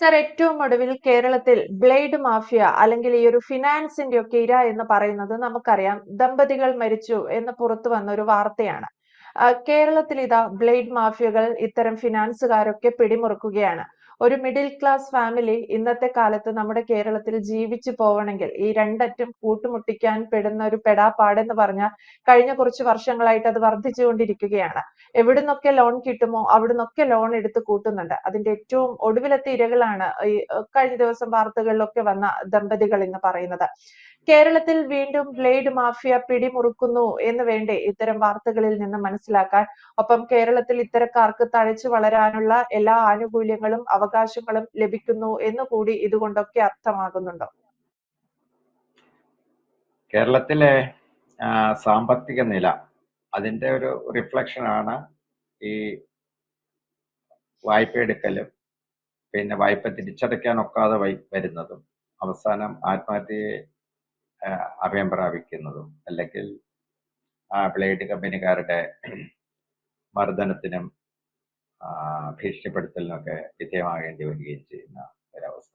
Sir ഏറ്റവും ഒടുവിൽ കേരളത്തിൽ ബ്ലേഡ് മാഫിയ അല്ലെങ്കിൽ ഈ ഒരു ഫിനാൻസിന്റെ ഒക്കെ ഇര എന്ന് പറയുന്നത് നമുക്കറിയാം. ദമ്പതികൾ മരിച്ചു എന്ന് പുറത്തു വന്ന ഒരു വാർത്തയാണ്. കേരളത്തിൽ ഇതാ ബ്ലേഡ് മാഫിയകൾ ഇത്തരം ഫിനാൻസുകാരൊക്കെ പിടിമുറുക്കുകയാണ്. ഒരു മിഡിൽ ക്ലാസ് ഫാമിലി ഇന്നത്തെ കാലത്ത് നമ്മുടെ കേരളത്തിൽ ജീവിച്ചു പോവണമെങ്കിൽ ഈ രണ്ടറ്റം കൂട്ടുമുട്ടിക്കാൻ പെടുന്ന ഒരു പെടാപ്പാടെന്ന് പറഞ്ഞാൽ കഴിഞ്ഞ കുറച്ച് വർഷങ്ങളായിട്ട് അത് വർദ്ധിച്ചുകൊണ്ടിരിക്കുകയാണ്. എവിടുന്നൊക്കെ ലോൺ കിട്ടുമോ അവിടുന്നൊക്കെ ലോൺ എടുത്ത് കൂട്ടുന്നുണ്ട്. അതിന്റെ ഏറ്റവും ഒടുവിലത്തെ ഇരകളാണ് ഈ കഴിഞ്ഞ ദിവസം വാർത്തകളിലൊക്കെ വന്ന ദമ്പതികൾ എന്ന് പറയുന്നത്. കേരളത്തിൽ വീണ്ടും ബ്ലേഡ് മാഫിയ പിടിമുറുക്കുന്നു എന്ന് വേണ്ടേ? ഇത്തരം വാർത്തകളിൽ നിന്ന് മനസ്സിലാക്കാൻ. ഒപ്പം കേരളത്തിൽ ഇത്തരക്കാർക്ക് തഴച്ചു വളരാനുള്ള എല്ലാ ആനുകൂല്യങ്ങളും അവകാശങ്ങളും ലഭിക്കുന്നു എന്ന് കൂടി ഇതുകൊണ്ടൊക്കെ അർത്ഥമാകുന്നുണ്ടോ? കേരളത്തിലെ സാമ്പത്തിക നില അതിന്റെ ഒരു റിഫ്ലക്ഷൻ ആണ് ഈ വായ്പ എടുക്കലും പിന്നെ വായ്പ തിരിച്ചടയ്ക്കാൻ ഒക്കാതെ വരുന്നതും. അവസാനം ആത്മഹത്യയെ അഭയം പ്രാപിക്കുന്നതും അല്ലെങ്കിൽ ആ ബ്ലേഡ് കമ്പനിക്കാരുടെ മർദ്ദനത്തിനും ഭീഷണിപ്പെടുത്തലിനൊക്കെ വിധേയമാകേണ്ടി വരികയും ചെയ്യുന്ന ഒരവസ്ഥ.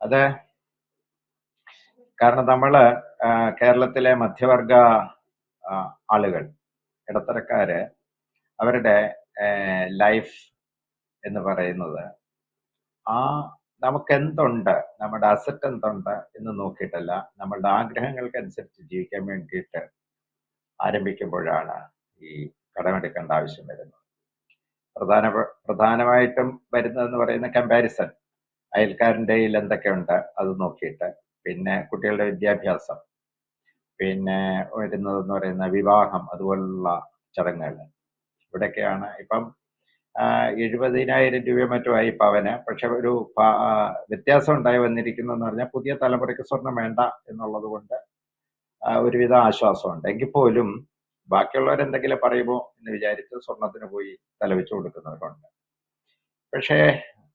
അത് കാരണം നമ്മൾ കേരളത്തിലെ മധ്യവർഗ ആളുകൾ ഇടത്തരക്കാര് അവരുടെ ലൈഫ് എന്ന് പറയുന്നത് ആ നമുക്ക് എന്തുണ്ട് നമ്മുടെ അസറ്റ് എന്തുണ്ട് എന്ന് നോക്കിയിട്ടല്ല നമ്മളുടെ ആഗ്രഹങ്ങൾക്ക് അനുസരിച്ച് ജീവിക്കാൻ വേണ്ടിയിട്ട് ആരംഭിക്കുമ്പോഴാണ് ഈ കടമെടുക്കേണ്ട ആവശ്യം വരുന്നത്. പ്രധാന പ്രധാനമായിട്ടും വരുന്നതെന്ന് പറയുന്ന കമ്പാരിസൺ അയൽക്കാരന്റെ കയ്യിൽ എന്തൊക്കെയുണ്ട് അത് നോക്കിയിട്ട് പിന്നെ കുട്ടികളുടെ വിദ്യാഭ്യാസം പിന്നെ വരുന്നതെന്ന് പറയുന്ന വിവാഹം അതുപോലുള്ള ചടങ്ങുകൾ. ഇവിടെയൊക്കെയാണ് ഇപ്പം എഴുപതിനായിരം രൂപ മറ്റോ ആയി പവന്. പക്ഷെ ഒരു വ്യത്യാസം ഉണ്ടായി വന്നിരിക്കുന്നതെന്ന് പറഞ്ഞാൽ പുതിയ തലമുറയ്ക്ക് സ്വർണം വേണ്ട എന്നുള്ളത് കൊണ്ട് ഒരുവിധ ആശ്വാസമുണ്ട്. എങ്കിൽ പോലും ബാക്കിയുള്ളവരെന്തെങ്കിലും പറയുമോ എന്ന് വിചാരിച്ച് സ്വർണത്തിന് പോയി തലവെച്ചു കൊടുക്കുന്നവരുണ്ട്. പക്ഷേ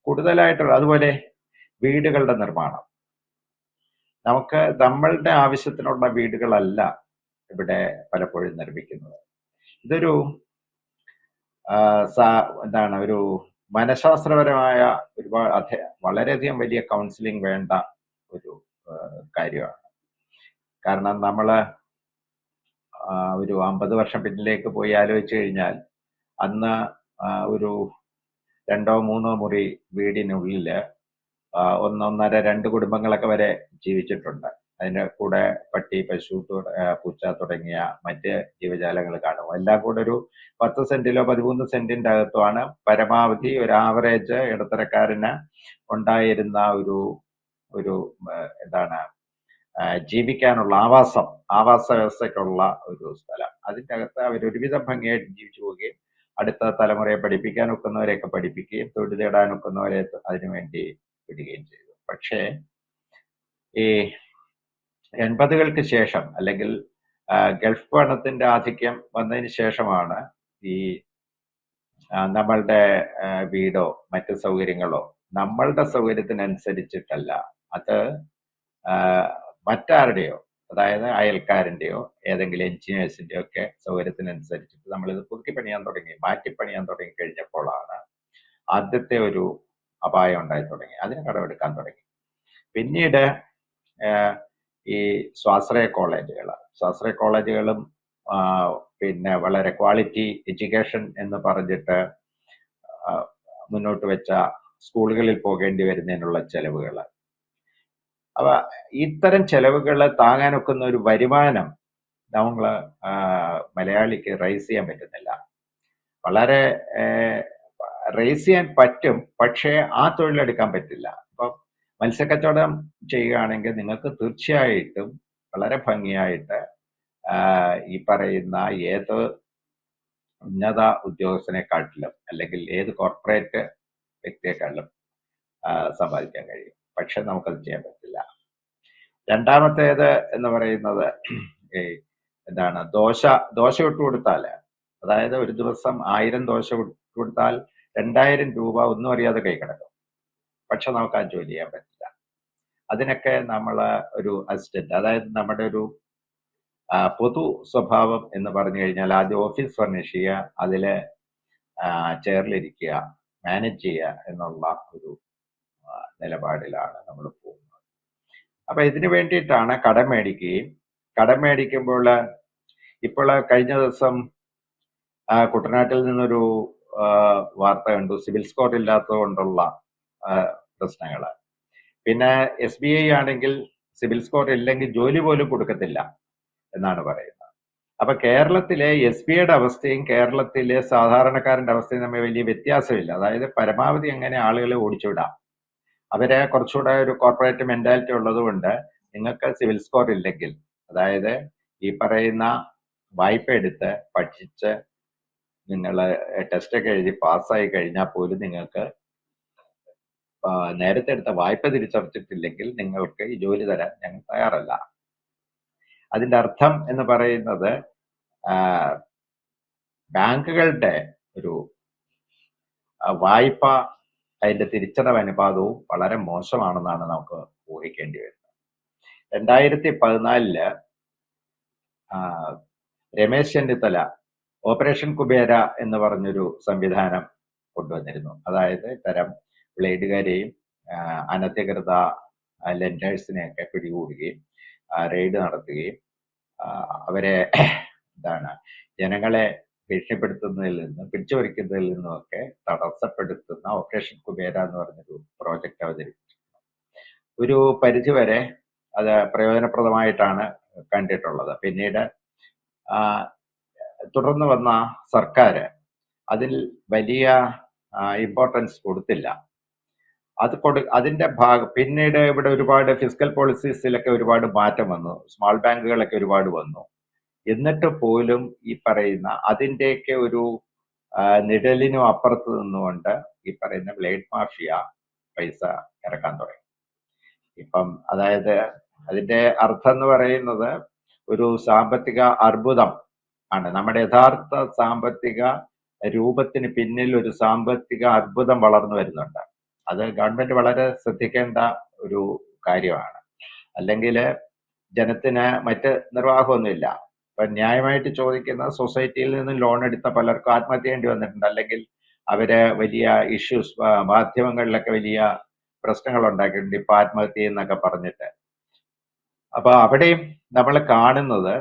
കൂടുതലായിട്ടുള്ള അതുപോലെ വീടുകളുടെ നിർമ്മാണം. നമുക്ക് നമ്മളുടെ ആവശ്യത്തിനുള്ള വീടുകളല്ല ഇവിടെ പലപ്പോഴും നിർമ്മിക്കുന്നത്. ഇതൊരു എന്താണ് ഒരു മനഃശാസ്ത്രപരമായ ഒരുപാട് അധ വളരെയധികം വലിയ കൗൺസിലിംഗ് വേണ്ട ഒരു കാര്യമാണ്. കാരണം നമ്മൾ ഒരു അമ്പത് വർഷം പിന്നിലേക്ക് പോയി ആലോചിച്ച് കഴിഞ്ഞാൽ അന്ന് ഒരു രണ്ടോ മൂന്നോ മുറി വീടിനുള്ളിൽ ഒന്നൊന്നര രണ്ട് കുടുംബങ്ങളൊക്കെ വരെ ജീവിച്ചിട്ടുണ്ട്. അതിന്റെ കൂടെ പട്ടി പശു പൂച്ച തുടങ്ങിയ മറ്റ് ജീവജാലങ്ങൾ കാണും. എല്ലാം കൂടെ ഒരു പത്ത് സെന്റിലോ പതിമൂന്ന് സെന്റിന്റെ അകത്തുമാണ് പരമാവധി ഒരു ആവറേജ് ഇടത്തരക്കാരന് ഉണ്ടായിരുന്ന ഒരു ഒരു എന്താണ് ജീവിക്കാനുള്ള ആവാസം ആവാസ വ്യവസ്ഥയ്ക്കുള്ള ഒരു സ്ഥലം. അതിന്റെ അകത്ത് അവർ ഒരുവിധം ഭംഗിയായിട്ട് ജീവിച്ചു പോവുകയും അടുത്ത തലമുറയെ പഠിപ്പിക്കാൻ ഒക്കുന്നവരെയൊക്കെ പഠിപ്പിക്കുകയും തൊഴിൽ തേടാൻ ഒക്കുന്നവരെ അതിനുവേണ്ടി വിടുകയും ചെയ്തു. പക്ഷേ ഈ എൺപതുകൾക്ക് ശേഷം അല്ലെങ്കിൽ ഗൾഫ് പണത്തിന്റെ ആധിക്യം വന്നതിന് ശേഷമാണ് ഈ നമ്മളുടെ വീടോ മറ്റു സൗകര്യങ്ങളോ നമ്മളുടെ സൗകര്യത്തിനനുസരിച്ചിട്ടല്ല. അത് മറ്റാരുടെയോ അതായത് അയൽക്കാരന്റെയോ ഏതെങ്കിലും എഞ്ചിനീയേഴ്സിന്റെയോ ഒക്കെ സൗകര്യത്തിനനുസരിച്ചിട്ട് നമ്മളിത് പുതുക്കി പണിയാൻ തുടങ്ങി മാറ്റി പണിയാൻ തുടങ്ങി കഴിഞ്ഞപ്പോഴാണ് ആദ്യത്തെ ഒരു അപായം ഉണ്ടായി തുടങ്ങി. അതിന് കടമെടുക്കാൻ തുടങ്ങി. പിന്നീട് ഈ സ്വാശ്രയ കോളേജുകൾ സ്വാശ്രയ കോളേജുകളും പിന്നെ വളരെ ക്വാളിറ്റി എഡ്യൂക്കേഷൻ എന്ന് പറഞ്ഞിട്ട് മുന്നോട്ട് വെച്ച സ്കൂളുകളിൽ പോകേണ്ടി വരുന്നതിനുള്ള ചെലവുകൾ അവ ഇത്തരം ചെലവുകൾ താങ്ങാനൊക്കുന്ന ഒരു വരുമാനം നമ്മൾ മലയാളിക്ക് റൈസ് ചെയ്യാൻ പറ്റുന്നില്ല. വളരെ റേസ് ചെയ്യാൻ പറ്റും പക്ഷേ ആ തൊഴിലെടുക്കാൻ പറ്റില്ല. മത്സ്യക്കച്ചവടം ചെയ്യുകയാണെങ്കിൽ നിങ്ങൾക്ക് തീർച്ചയായിട്ടും വളരെ ഭംഗിയായിട്ട് ഈ പറയുന്ന ഏത് ഉന്നത ഉദ്യോഗസ്ഥനെക്കാട്ടിലും അല്ലെങ്കിൽ ഏത് കോർപ്പറേറ്റ് വ്യക്തിയെക്കാട്ടിലും സമ്പാദിക്കാൻ കഴിയും. പക്ഷെ നമുക്കത് ചെയ്യാൻ പറ്റില്ല. രണ്ടാമത്തേത് എന്ന് പറയുന്നത് ഈ എന്താണ് ദോശ ദോശ ഇട്ട് അതായത് ഒരു ദിവസം ആയിരം ദോശ കൊടുത്താൽ രണ്ടായിരം രൂപ ഒന്നും അറിയാതെ കൈ കിടക്കും. പക്ഷെ നമുക്ക് ആ ജോലി ചെയ്യാൻ പറ്റില്ല. അതിനൊക്കെ നമ്മൾ ഒരു അസിസ്റ്റന്റ് അതായത് നമ്മുടെ ഒരു പൊതു സ്വഭാവം എന്ന് പറഞ്ഞു കഴിഞ്ഞാൽ ആദ്യം ഓഫീസ് ഫർണിഷ് ചെയ്യുക അതിൽ ചെയറിലിരിക്കുക മാനേജ് ചെയ്യുക എന്നുള്ള ഒരു നിലപാടിലാണ് നമ്മൾ പോകുന്നത്. അപ്പൊ ഇതിനു വേണ്ടിയിട്ടാണ് കടം മേടിക്കുകയും കടം മേടിക്കുമ്പോൾ ഇപ്പോൾ കഴിഞ്ഞ ദിവസം കുട്ടനാട്ടിൽ നിന്നൊരു വാർത്ത കണ്ടു. സിവിൽ സ്കോർ ഇല്ലാത്തത് കൊണ്ടുള്ള പ്രശ്നങ്ങൾ പിന്നെ എസ് ബി ഐ ആണെങ്കിൽ സിവിൽ സ്കോർ ഇല്ലെങ്കിൽ ജോലി പോലും കൊടുക്കത്തില്ല എന്നാണ് പറയുന്നത്. അപ്പൊ കേരളത്തിലെ എസ് ബി ഐയുടെ അവസ്ഥയും കേരളത്തിലെ സാധാരണക്കാരന്റെ അവസ്ഥയും തമ്മിൽ വലിയ വ്യത്യാസമില്ല. അതായത് പരമാവധി എങ്ങനെ ആളുകളെ ഓടിച്ചുവിടാം? അവരെ കുറച്ചുകൂടെ ഒരു കോർപ്പറേറ്റ് മെന്റാലിറ്റി ഉള്ളതുകൊണ്ട് നിങ്ങൾക്ക് സിവിൽ സ്കോർ ഇല്ലെങ്കിൽ അതായത് ഈ പറയുന്ന വായ്പ എടുത്ത് പഠിച്ച് നിങ്ങൾ ടെസ്റ്റ് ഒക്കെ എഴുതി പാസ്സായി കഴിഞ്ഞാൽ പോലും നിങ്ങൾക്ക് നേരത്തെ എടുത്ത വായ്പ തിരിച്ചടച്ചിട്ടില്ലെങ്കിൽ നിങ്ങൾക്ക് ഈ ജോലി തരാൻ ഞങ്ങൾ തയ്യാറല്ല. അതിന്റെ അർത്ഥം എന്ന് പറയുന്നത് ബാങ്കുകളുടെ ഒരു വായ്പ അതിന്റെ തിരിച്ചടവ് അനുപാതവും വളരെ മോശമാണെന്നാണ് നമുക്ക് ഊഹിക്കേണ്ടി വരുന്നത്. രണ്ടായിരത്തി പതിനാലിൽ രമേശ് ചെന്നിത്തല ഓപ്പറേഷൻ കുബേര എന്ന് പറഞ്ഞൊരു സംവിധാനം കൊണ്ടുവന്നിരുന്നു. അതായത് ഇത്തരം ബ്ലേഡുകാരെയും അനധികൃത ലെൻഡേഴ്സിനെയൊക്കെ പിടികൂടുകയും റെയ്ഡ് നടത്തുകയും അവരെ എന്താണ് ജനങ്ങളെ ഭീഷണിപ്പെടുത്തുന്നതിൽ നിന്നും പിടിച്ചുപറിക്കുന്നതിൽ നിന്നുമൊക്കെ തടസ്സപ്പെടുത്തുന്ന ഓപ്പറേഷൻ കുബേര എന്ന് പറഞ്ഞൊരു പ്രോജക്റ്റ് അവതരിപ്പിച്ചിരുന്നു ഒരു പരിധിവരെ അത് പ്രയോജനപ്രദമായിട്ടാണ് കണ്ടിട്ടുള്ളത്. പിന്നീട് തുടർന്ന് വന്ന സർക്കാർ അതിൽ വലിയ ഇമ്പോർട്ടൻസ് കൊടുത്തില്ല. അത് കൊടു അതിന്റെ ഭാഗം പിന്നീട് ഇവിടെ ഒരുപാട് ഫിസിക്കൽ പോളിസീസിലൊക്കെ ഒരുപാട് മാറ്റം വന്നു. സ്മാൾ ബാങ്കുകളൊക്കെ ഒരുപാട് വന്നു. എന്നിട്ട് പോലും ഈ പറയുന്ന അതിന്റെയൊക്കെ ഒരു നിഴലിനും അപ്പുറത്ത് നിന്നുകൊണ്ട് ഈ പറയുന്ന ബ്ലേഡ് മാഫിയ പൈസ ഇറക്കാൻ തുടങ്ങി. ഇപ്പം അതായത് അതിന്റെ അർത്ഥം എന്ന് പറയുന്നത് ഒരു സാമ്പത്തിക അർബുദം ആണ്. നമ്മുടെ യഥാർത്ഥ സാമ്പത്തിക രൂപത്തിന് പിന്നിൽ ഒരു സാമ്പത്തിക അർബുദം വളർന്നു വരുന്നുണ്ട്. അത് ഗവൺമെന്റ് വളരെ ശ്രദ്ധിക്കേണ്ട ഒരു കാര്യമാണ്. അല്ലെങ്കിൽ ജനത്തിന് മറ്റ് നിർവാഹമൊന്നുമില്ല. ഇപ്പൊ ന്യായമായിട്ട് ചോദിക്കുന്ന സൊസൈറ്റിയിൽ നിന്ന് ലോൺ എടുത്ത പലർക്കും ആത്മഹത്യ ചെയ്യേണ്ടി വന്നിട്ടുണ്ട്. അല്ലെങ്കിൽ അവർ വലിയ ഇഷ്യൂസ് മാധ്യമങ്ങളിലൊക്കെ വലിയ പ്രശ്നങ്ങൾ ഉണ്ടാക്കിയിട്ടുണ്ട് ഇപ്പൊ ആത്മഹത്യ എന്നൊക്കെ പറഞ്ഞിട്ട്. അപ്പൊ അവിടെയും നമ്മൾ കാണുന്നത്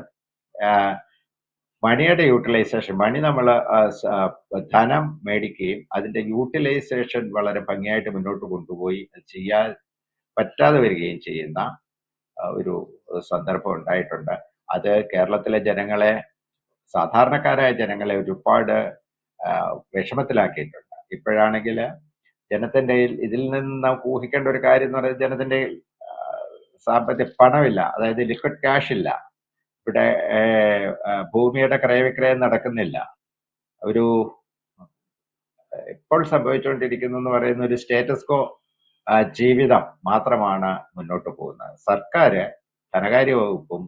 മണിയുടെ യൂട്ടിലൈസേഷൻ മണി നമ്മൾ ധനം മേടിക്കുകയും അതിന്റെ യൂട്ടിലൈസേഷൻ വളരെ ഭംഗിയായിട്ട് മുന്നോട്ട് കൊണ്ടുപോയി ചെയ്യാൻ പറ്റാതെ വരികയും ചെയ്യുന്ന ഒരു സന്ദർഭം ഉണ്ടായിട്ടുണ്ട്. അത് കേരളത്തിലെ ജനങ്ങളെ സാധാരണക്കാരായ ജനങ്ങളെ ഒരുപാട് വിഷമത്തിലാക്കിയിട്ടുണ്ട്. ഇപ്പോഴാണെങ്കിൽ ജനത്തിന്റെ ഇതിൽ നിന്ന് ഊഹിക്കേണ്ട ഒരു കാര്യം എന്ന് പറയുന്നത് ജനത്തിന്റെ സാമ്പത്തിക പണമില്ല. അതായത് ലിക്വിഡ് ക്യാഷ് ഇല്ല. ഇവിടെ ഭൂമിയുടെ ക്രയവിക്രയം നടക്കുന്നില്ല. ഒരു ഇപ്പോൾ സംഭവിച്ചുകൊണ്ടിരിക്കുന്നു എന്ന് പറയുന്ന ഒരു സ്റ്റേറ്റസ് കോ ജീവിതം മാത്രമാണ് മുന്നോട്ട് പോകുന്നത്. സർക്കാർ ധനകാര്യ വകുപ്പും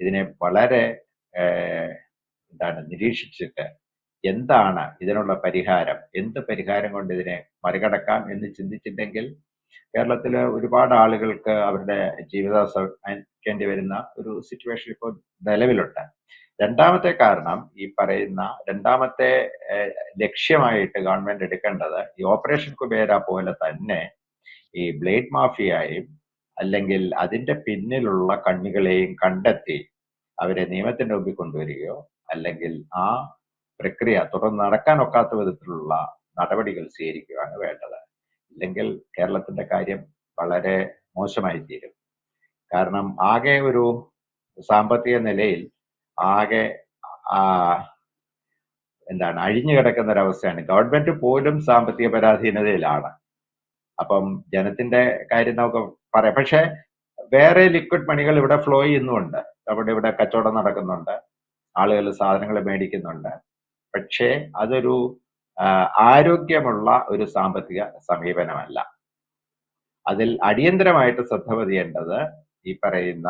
ഇതിനെ വളരെ എന്താണ് നിരീക്ഷിച്ചിട്ട് എന്താണ് ഇതിനുള്ള പരിഹാരം? എന്ത് പരിഹാരം കൊണ്ട് ഇതിനെ മറികടക്കാം എന്ന് ചിന്തിച്ചിട്ടുണ്ടെങ്കിൽ കേരളത്തിലെ ഒരുപാട് ആളുകൾക്ക് അവരുടെ ജീവിത സഹിക്കേണ്ടി വരുന്ന ഒരു സിറ്റുവേഷൻ ഇപ്പോൾ നിലവിലുണ്ട്. രണ്ടാമത്തെ കാരണം ഈ പറയുന്ന രണ്ടാമത്തെ ലക്ഷ്യമായിട്ട് ഗവൺമെന്റ് എടുക്കേണ്ടത് ഈ ഓപ്പറേഷൻ കുബേര പോലെ തന്നെ ഈ ബ്ലേഡ് മാഫിയയും അല്ലെങ്കിൽ അതിന്റെ പിന്നിലുള്ള കണ്ണികളെയും കണ്ടെത്തി അവരെ നിയമത്തിന്റെ മുമ്പിൽ കൊണ്ടുവരികയോ അല്ലെങ്കിൽ ആ പ്രക്രിയ തുടർന്ന് നടക്കാൻ ഒക്കാത്ത വിധത്തിലുള്ള നടപടികൾ സ്വീകരിക്കുകയാണ് വേണ്ടത്. ഇല്ലെങ്കിൽ കേരളത്തിന്റെ കാര്യം വളരെ മോശമായി തീരും കാരണം ആകെ ഒരു സാമ്പത്തിക നിലയിൽ ആകെ എന്താണ് അഴിഞ്ഞു കിടക്കുന്ന ഒരവസ്ഥയാണ്. ഗവൺമെന്റ് പോലും സാമ്പത്തിക പരാധീനതയിലാണ്. അപ്പം ജനത്തിന്റെ കാര്യം നമുക്ക് പറയാം. പക്ഷെ വേറെ ലിക്വിഡ് മണികൾ ഇവിടെ ഫ്ലോ ചെയ്യുന്നുണ്ട്. അവിടെ ഇവിടെ കച്ചവടം നടക്കുന്നുണ്ട്. ആളുകൾ സാധനങ്ങൾ മേടിക്കുന്നുണ്ട്. പക്ഷേ അതൊരു ആരോഗ്യമുള്ള ഒരു സാമ്പത്തിക സമീപനമല്ല. അതിൽ അടിയന്തരമായിട്ട് ശ്രദ്ധ പതിയേണ്ടത് ഈ പറയുന്ന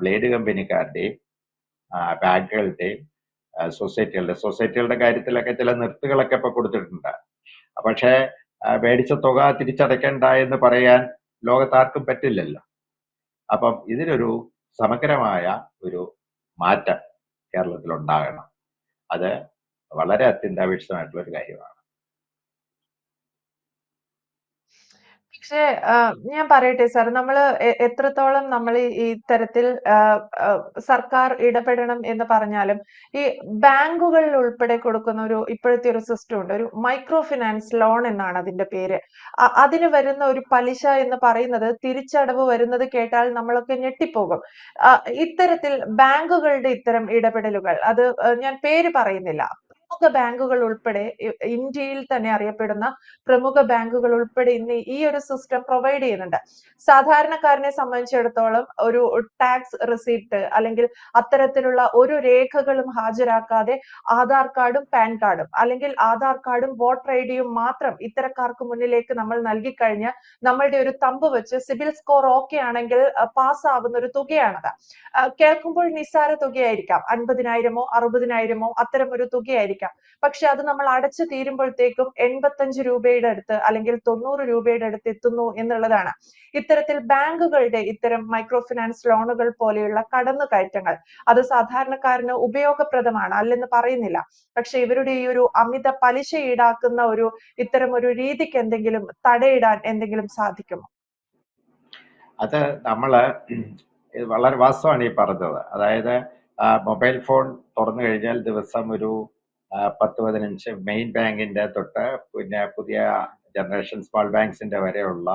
ബ്ലേഡ് കമ്പനിക്കാരുടെയും ബാങ്കുകളുടെയും സൊസൈറ്റികളുടെ സൊസൈറ്റികളുടെ കാര്യത്തിലൊക്കെ ചില നിർത്തുകളൊക്കെ ഇപ്പൊ കൊടുത്തിട്ടുണ്ട്. പക്ഷേ മേടിച്ച തുക തിരിച്ചടയ്ക്കണ്ട എന്ന് പറയാൻ ലോകത്താർക്കും പറ്റില്ലല്ലോ. അപ്പം ഇതിനൊരു സമഗ്രമായ ഒരു മാറ്റം കേരളത്തിൽ ഉണ്ടാകണം അത് വളരെ അത്യന്താപേക്ഷിതമായിട്ടുള്ള ഒരു കാര്യമാണ് പക്ഷേ ഞാൻ പറയട്ടെ സാർ നമ്മൾ എത്രത്തോളം നമ്മൾ ഈ ആഹ് സർക്കാർ ഇടപെടണം എന്ന് പറഞ്ഞാലും ഈ ബാങ്കുകളിൽ ഉൾപ്പെടെ കൊടുക്കുന്ന ഒരു ഇപ്പോഴത്തെ ഒരു സിസ്റ്റം ഉണ്ട്. ഒരു മൈക്രോ ഫിനാൻസ് ലോൺ എന്നാണ് അതിന്റെ പേര്. അതിന് വരുന്ന ഒരു പലിശ എന്ന് പറയുന്നത് തിരിച്ചടവ് വരുന്നത് കേട്ടാൽ നമ്മളൊക്കെ ഞെട്ടിപ്പോകും. ഇത്തരത്തിൽ ബാങ്കുകളുടെ ഇത്തരം ഇടപെടലുകൾ അത് ഞാൻ പേര് പറയുന്നില്ല. പ്രമുഖ ബാങ്കുകൾ ഉൾപ്പെടെ ഇന്ത്യയിൽ തന്നെ അറിയപ്പെടുന്ന പ്രമുഖ ബാങ്കുകൾ ഉൾപ്പെടെ ഇന്ന് ഈ ഒരു സിസ്റ്റം പ്രൊവൈഡ് ചെയ്യുന്നുണ്ട്. സാധാരണക്കാരനെ സംബന്ധിച്ചിടത്തോളം ഒരു ടാക്സ് റിസീപ്റ്റ് അല്ലെങ്കിൽ അത്തരത്തിലുള്ള ഒരു രേഖകളും ഹാജരാക്കാതെ ആധാർ കാർഡും പാൻ കാർഡും അല്ലെങ്കിൽ ആധാർ കാർഡും വോട്ടർ ഐ ഡിയും മാത്രം ഇത്തരക്കാർക്ക് മുന്നിലേക്ക് നമ്മൾ നൽകിക്കഴിഞ്ഞാൽ നമ്മളുടെ ഒരു തമ്പ് വെച്ച് സിബിൽ സ്കോർ ഓക്കെ ആണെങ്കിൽ പാസ് ആവുന്ന ഒരു തുകയാണത്. കേൾക്കുമ്പോൾ നിസ്സാര തുകയായിരിക്കാം. അൻപതിനായിരമോ അറുപതിനായിരമോ അത്തരം ഒരു തുകയായിരിക്കാം. പക്ഷെ അത് നമ്മൾ അടച്ചു തീരുമ്പോഴത്തേക്കും 85 രൂപയുടെ അടുത്ത് അല്ലെങ്കിൽ 90 രൂപയുടെ അടുത്ത് എത്തുന്നു എന്നുള്ളതാണ്. ഇത്തരത്തിൽ ബാങ്കുകളുടെ ഇത്തരം മൈക്രോ ഫിനാൻസ് ലോണുകൾ പോലെയുള്ള കടന്നുകയറ്റങ്ങൾ അത് സാധാരണക്കാരന് ഉപയോഗപ്രദമാണ് അല്ലെന്ന് പറയുന്നില്ല. പക്ഷെ ഇവരുടെ ഈ ഒരു അമിത പലിശ ഈടാക്കുന്ന ഒരു ഇത്തരം ഒരു രീതിക്ക് എന്തെങ്കിലും തടയിടാൻ എന്തെങ്കിലും സാധിക്കുമോ? അത് നമ്മൾ വളരെ വാസ്തവമാണ് ഈ പറഞ്ഞത്. അതായത് മൊബൈൽ ഫോൺ തുറന്നു കഴിഞ്ഞാൽ ദിവസം ഒരു 10, 15 മെയിൻ ബാങ്കിന്റെ തൊട്ട് പിന്നെ പുതിയ ജനറേഷൻ സ്മോൾ ബാങ്ക്സിന്റെ വരെയുള്ള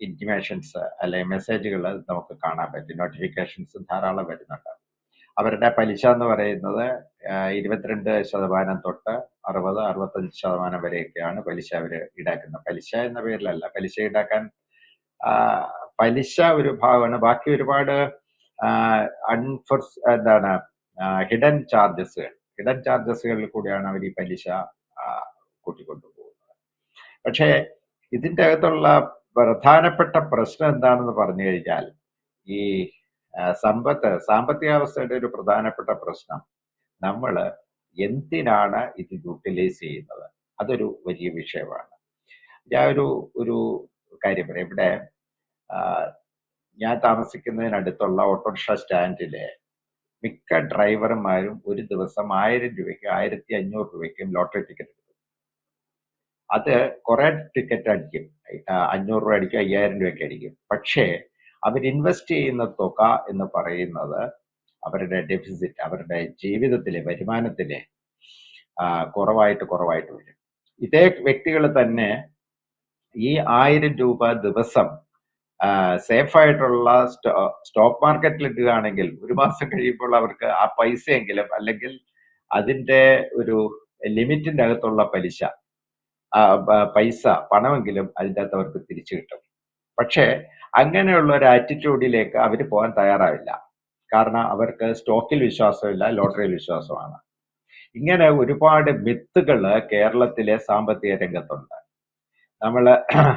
ഇൻഫർമേഷൻസ് അല്ലെങ്കിൽ മെസ്സേജുകൾ നമുക്ക് കാണാൻ പറ്റും. നോട്ടിഫിക്കേഷൻസ് ധാരാളം വരുന്നുണ്ട്. അവരുടെ പലിശ എന്ന് പറയുന്നത് ഇരുപത്തിരണ്ട് ശതമാനം തൊട്ട് 60, 65% വരെയൊക്കെയാണ് പലിശ അവർ ഈടാക്കുന്നത്. പലിശ എന്ന പേരിലല്ല. പലിശ ഈടാക്കാൻ പലിശ ഒരു ഭാഗമാണ്. ബാക്കി ഒരുപാട് അൺഫോർസ് എന്താണ് ഹിഡൻ ചാർജസുകൾ ഹിഡൻ ചാർജസുകളിൽ കൂടിയാണ് അവർ ഈ പലിശ കൂട്ടിക്കൊണ്ടുപോകുന്നത് കൂട്ടിക്കൊണ്ടു പോകുന്നത്. പക്ഷേ ഇതിന്റെ അകത്തുള്ള പ്രധാനപ്പെട്ട പ്രശ്നം എന്താണെന്ന് പറഞ്ഞു കഴിഞ്ഞാൽ ഈ സമ്പത്ത് സാമ്പത്തികാവസ്ഥയുടെ ഒരു പ്രധാനപ്പെട്ട പ്രശ്നം നമ്മൾ എന്തിനാണ് ഇത് യൂട്ടിലൈസ് ചെയ്യുന്നത്? അതൊരു വലിയ വിഷയമാണ്. ഞാൻ ഒരു ഒരു കാര്യം പറയാം. ഇവിടെ ഞാൻ താമസിക്കുന്നതിനടുത്തുള്ള ഓട്ടോറിക്ഷ സ്റ്റാൻഡിലെ മിക്ക ഡ്രൈവർമാരും ഒരു ദിവസം 1000 രൂപയ്ക്കും 1500 രൂപയ്ക്കും ലോട്ടറി ടിക്കറ്റ് എടുക്കും. അത് കുറെ ടിക്കറ്റ് അടിക്കും. അഞ്ഞൂറ് 500 രൂപ അടിക്കും, അയ്യായിരം രൂപയ്ക്ക് അടിക്കും. പക്ഷേ അവർ ഇൻവെസ്റ്റ് ചെയ്യുന്ന തുക എന്ന് പറയുന്നത് അവരുടെ ഡെഫിസിറ്റ് അവരുടെ ജീവിതത്തിലെ വരുമാനത്തിലെ കുറവായിട്ട് കുറവായിട്ട് വരും. ഇതേ വ്യക്തികൾ തന്നെ ഈ ആയിരം രൂപ ദിവസം സേഫ് ആയിട്ടുള്ള സ്റ്റോക്ക് മാർക്കറ്റിൽ ഇടുകയാണെങ്കിൽ ഒരു മാസം കഴിയുമ്പോൾ അവർക്ക് ആ പൈസയെങ്കിലും അല്ലെങ്കിൽ അതിന്റെ ഒരു ലിമിറ്റിന്റെ അകത്തുള്ള പലിശ പൈസ പണമെങ്കിലും അതിന്റെ അകത്ത് അവർക്ക് തിരിച്ചു കിട്ടും. പക്ഷേ അങ്ങനെയുള്ള ഒരു ആറ്റിറ്റ്യൂഡിലേക്ക് അവർ പോകാൻ തയ്യാറാവില്ല. കാരണം അവർക്ക് സ്റ്റോക്കിൽ വിശ്വാസമില്ല, ലോട്ടറിയിൽ വിശ്വാസമാണ്. ഇങ്ങനെ ഒരുപാട് മിത്തുകൾ കേരളത്തിലെ സാമ്പത്തിക രംഗത്തുണ്ട്. നമ്മൾ ആഹ്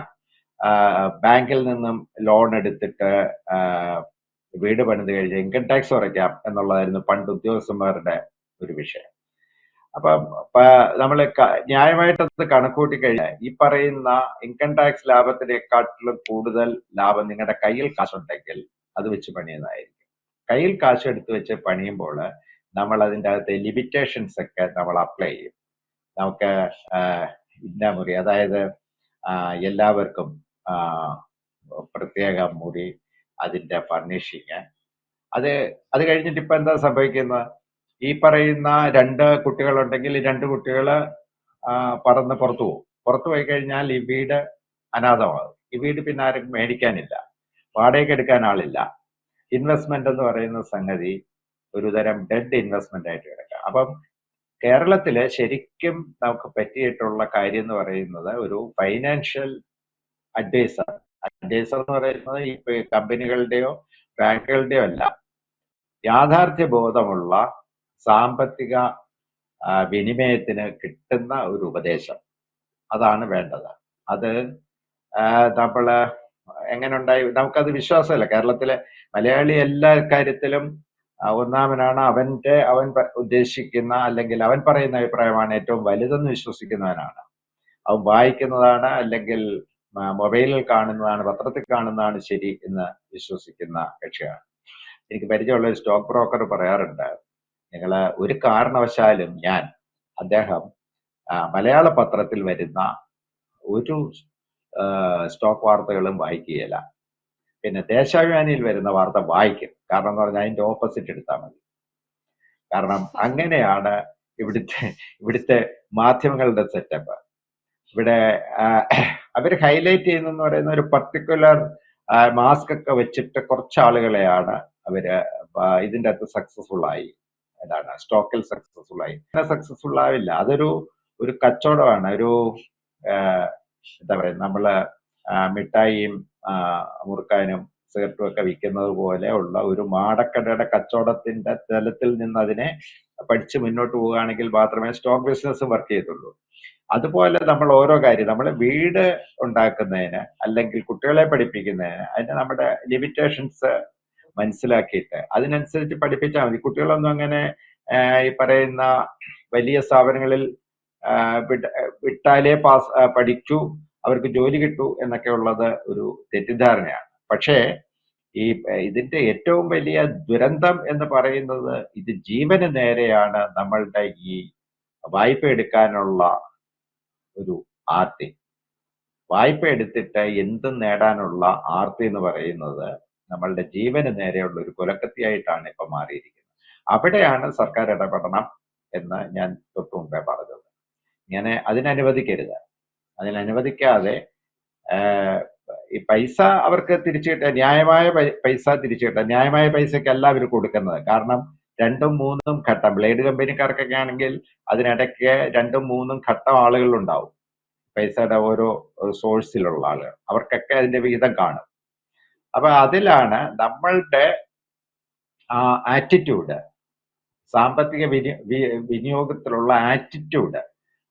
ബാങ്കിൽ നിന്നും ലോൺ എടുത്തിട്ട് വീട് പണിത് കഴിഞ്ഞ് ഇൻകം ടാക്സ് കുറയ്ക്കാം എന്നുള്ളതായിരുന്നു പണ്ട് ഉദ്യോഗസ്ഥന്മാരുടെ ഒരു വിഷയം. അപ്പം നമ്മൾ ന്യായമായിട്ട് അത് കണക്കൂട്ടി കഴിഞ്ഞാൽ ഈ പറയുന്ന ഇൻകം ടാക്സ് ലാഭത്തിനെക്കാട്ടിലും കൂടുതൽ ലാഭം നിങ്ങളുടെ കയ്യിൽ കാശുണ്ടെങ്കിൽ അത് വെച്ച് പണിയുന്നതായിരിക്കും. കയ്യിൽ കാശ് എടുത്ത് വെച്ച് പണിയുമ്പോൾ നമ്മൾ അതിന്റെ അകത്തെ ലിമിറ്റേഷൻസ് ഒക്കെ നമ്മൾ അപ്ലൈ ചെയ്യും. നമുക്ക് ഇന്ന മുറി അതായത് എല്ലാവർക്കും പ്രത്യേക മുറി അതിന്റെ ഫർണിഷിങ്. അത് അത് കഴിഞ്ഞിട്ട് ഇപ്പൊ എന്താ സംഭവിക്കുന്നത്? ഈ പറയുന്ന രണ്ട് കുട്ടികളുണ്ടെങ്കിൽ രണ്ട് കുട്ടികൾ പറന്ന് പുറത്തു പോകും. പുറത്തു പോയി കഴിഞ്ഞാൽ ഈ വീട് അനാഥമാകും. ഈ വീട് പിന്നെ ആരും മേടിക്കാനില്ല. വാടകയ്ക്ക് എടുക്കാൻ ആളില്ല. ഇൻവെസ്റ്റ്മെന്റ് എന്ന് പറയുന്ന സംഗതി ഒരുതരം ഡെഡ് ഇൻവെസ്റ്റ്മെന്റ് ആയിട്ട് കിടക്കുക. അപ്പം കേരളത്തിൽ ശരിക്കും നമുക്ക് പറ്റിയിട്ടുള്ള കാര്യം എന്ന് പറയുന്നത് ഒരു ഫൈനാൻഷ്യൽ അഡ്വൈസർ. അഡ്വൈസർ എന്ന് പറയുന്നത് ഈ കമ്പനികളുടെയോ ബാങ്കുകളുടെയോ അല്ല. യാഥാർത്ഥ്യ ബോധമുള്ള സാമ്പത്തിക വിനിമയത്തിന് കിട്ടുന്ന ഒരു ഉപദേശം. അതാണ് വേണ്ടത്. അത് നമ്മൾ എങ്ങനെ ഉണ്ടായി നമുക്കത് വിശ്വാസമല്ല. കേരളത്തിലെ മലയാളി എല്ലാ കാര്യത്തിലും ഒന്നാമനാണ് അവന്റെ അവൻ ഉദ്ദേശിക്കുന്ന അല്ലെങ്കിൽ അവൻ പറയുന്ന അഭിപ്രായമാണ് ഏറ്റവും വലുതെന്ന് വിശ്വസിക്കുന്നവനാണ്. അവൻ വായിക്കുന്നതാണ് അല്ലെങ്കിൽ മൊബൈലിൽ കാണുന്നതാണ് പത്രത്തിൽ കാണുന്നതാണ് ശരി എന്ന് വിശ്വസിക്കുന്ന കക്ഷിയാണ്. എനിക്ക് പരിചയമുള്ള ഒരു സ്റ്റോക്ക് ബ്രോക്കർ പറയാറുണ്ട്. നിങ്ങൾ ഒരു കാരണവശാലും ഞാൻ അദ്ദേഹം മലയാള പത്രത്തിൽ വരുന്ന ഒരു സ്റ്റോക്ക് വാർത്തകളും വായിക്കുകയില്ല. പിന്നെ ദേശാഭിമാനിയിൽ വരുന്ന വാർത്ത വായിക്കും. കാരണം എന്ന് പറഞ്ഞാൽ അതിന്റെ ഓപ്പോസിറ്റ് എടുത്താൽ മതി. കാരണം അങ്ങനെയാണ് ഇവിടുത്തെ ഇവിടുത്തെ മാധ്യമങ്ങളുടെ സെറ്റപ്പ്. ഇവിടെ അവർ ഹൈലൈറ്റ് ചെയ്യുന്നെന്ന് പറയുന്ന ഒരു പർട്ടിക്കുലർ മാസ്ക് ഒക്കെ വെച്ചിട്ട് കുറച്ച് ആളുകളെയാണ് അവർ ഇതിന്റെ അകത്ത് സക്സസ്ഫുൾ ആയി. എന്താണ് സ്റ്റോക്കിൽ സക്സസ്ഫുൾ ആയി. സക്സസ്ഫുൾ ആവില്ല. അതൊരു ഒരു കച്ചവടമാണ്. ഒരു എന്താ പറയുക നമ്മൾ മിഠായിയും മുറുക്കാനും സിഗരറ്റും ഒക്കെ വിൽക്കുന്നത് പോലെ ഉള്ള ഒരു മാടക്കടയുടെ കച്ചവടത്തിന്റെ തലത്തിൽ നിന്ന് അതിനെ പഠിച്ച് മുന്നോട്ട് പോവുകയാണെങ്കിൽ മാത്രമേ സ്റ്റോക്ക് ബിസിനസ് വർക്ക് ചെയ്തുള്ളൂ. അതുപോലെ നമ്മൾ ഓരോ കാര്യം നമ്മൾ വീട് ഉണ്ടാക്കുന്നതിന് അല്ലെങ്കിൽ കുട്ടികളെ പഠിപ്പിക്കുന്നതിന് അതിന് നമ്മുടെ ലിമിറ്റേഷൻസ് മനസ്സിലാക്കിയിട്ട് അതിനനുസരിച്ച് പഠിപ്പിച്ചാൽ മതി. കുട്ടികളൊന്നും അങ്ങനെ ഈ പറയുന്ന വലിയ സ്ഥാപനങ്ങളിൽ വിട്ടാലേ പാസ് പഠിച്ചു അവർക്ക് ജോലി കിട്ടൂ എന്നൊക്കെ ഉള്ളത് ഒരു തെറ്റിദ്ധാരണയാണ്. പക്ഷേ ഈ ഇതിന്റെ ഏറ്റവും വലിയ ദുരന്തം എന്ന് പറയുന്നത് ഇത് ജീവന് നേരെയാണ് നമ്മളുടെ ഈ വായ്പ എടുക്കാനുള്ള ഒരു ആർത്തി. വായ്പ എടുത്തിട്ട് എന്തും നേടാനുള്ള ആർത്തി എന്ന് പറയുന്നത് നമ്മളുടെ ജീവന് നേരെയുള്ള ഒരു കൊലക്കത്തിയായിട്ടാണ് ഇപ്പൊ മാറിയിരിക്കുന്നത്. അവിടെയാണ് സർക്കാർ ഇടപെടണം എന്ന് ഞാൻ തൊട്ടു മുമ്പേ പറഞ്ഞത്. ഇങ്ങനെ അതിനനുവദിക്കരുത്. അതിനനുവദിക്കാതെ ഈ പൈസ അവർക്ക് തിരിച്ചു കിട്ടുക ന്യായമായ പൈസ തിരിച്ചു കിട്ടുക ന്യായമായ പൈസയ്ക്കല്ല അവർ കൊടുക്കുന്നത്. കാരണം രണ്ടും മൂന്നും ഘട്ടം. ബ്ലേഡ് കമ്പനിക്കാർക്കൊക്കെ ആണെങ്കിൽ അതിനിടയ്ക്ക് രണ്ടും മൂന്നും ഘട്ടം ആളുകൾ ഉണ്ടാവും പൈസയുടെ ഓരോ സോഴ്സിലുള്ള ആളുകൾ. അവർക്കൊക്കെ അതിന്റെ വിഹിതം കാണും. അപ്പൊ അതിലാണ് നമ്മളുടെ ആറ്റിറ്റ്യൂഡ്. സാമ്പത്തിക വിനി വിനിയോഗത്തിലുള്ള ആറ്റിറ്റ്യൂഡ്.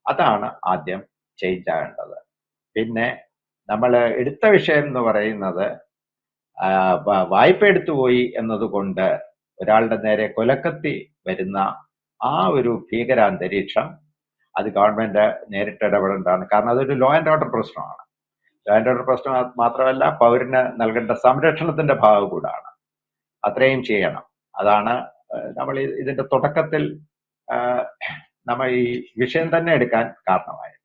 അതാണ് ആദ്യം ചേഞ്ച് ആകേണ്ടത്. പിന്നെ നമ്മൾ എടുത്ത വിഷയം എന്ന് പറയുന്നത് വായ്പ എടുത്തുപോയി എന്നതുകൊണ്ട് ഒരാളുടെ നേരെ കൊലക്കത്തി വരുന്ന ആ ഒരു ഭീകരാന്തരീക്ഷം അത് ഗവൺമെന്റ് നേരിട്ട് ഇടപെടേണ്ടതാണ്. കാരണം അതൊരു ലോ ആൻഡ് ഓർഡർ പ്രശ്നമാണ്. ലോ ആൻഡ് ഓർഡർ പ്രശ്നം മാത്രമല്ല പൗരന് നൽകേണ്ട സംരക്ഷണത്തിന്റെ ഭാഗം കൂടാണ്. അത്രയും ചെയ്യണം. അതാണ് നമ്മൾ ഇതിന്റെ തുടക്കത്തിൽ നമ്മൾ ഈ വിഷയം തന്നെ എടുക്കാൻ കാരണമായത്.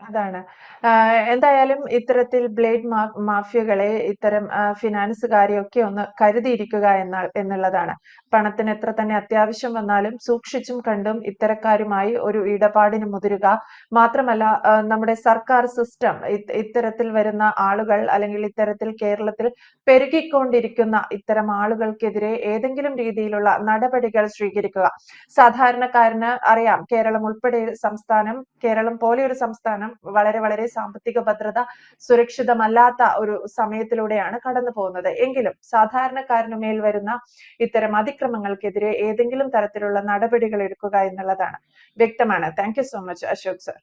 അതാണ്. എന്തായാലും ഇത്തരത്തിൽ ബ്ലേഡ് മാഫിയകളെ ഇത്തരം ആഹ് ഫിനാൻസുകാരെയൊക്കെ ഒന്ന് കരുതിയിരിക്കുക എന്ന എന്നുള്ളതാണ്. പണത്തിന് എത്ര തന്നെ അത്യാവശ്യം വന്നാലും സൂക്ഷിച്ചും കണ്ടും ഇത്തരക്കാരുമായി ഒരു ഇടപാടിന് മുതിരുക. മാത്രമല്ല നമ്മുടെ സർക്കാർ സിസ്റ്റം ഇത്തരത്തിൽ വരുന്ന ആളുകൾ അല്ലെങ്കിൽ ഇത്തരത്തിൽ കേരളത്തിൽ പെരുകിക്കൊണ്ടിരിക്കുന്ന ഇത്തരം ആളുകൾക്കെതിരെ ഏതെങ്കിലും രീതിയിലുള്ള നടപടികൾ സ്വീകരിക്കുക. സാധാരണക്കാരന് അറിയാം കേരളം ഉൾപ്പെടെ സംസ്ഥാനം കേരളം പോലെ ഒരു സംസ്ഥാനം വളരെ വളരെ സാമ്പത്തിക ഭദ്രത സുരക്ഷിതമല്ലാത്ത ഒരു സമയത്തിലൂടെയാണ് കടന്നു പോകുന്നത്. എങ്കിലും സാധാരണക്കാരന് മേൽ വരുന്ന ഇത്തരം അതിക്രമങ്ങൾക്കെതിരെ ഏതെങ്കിലും തരത്തിലുള്ള നടപടികൾ എടുക്കുക എന്നുള്ളതാണ് വ്യക്തമാണ്. Thank you so much Ashok sir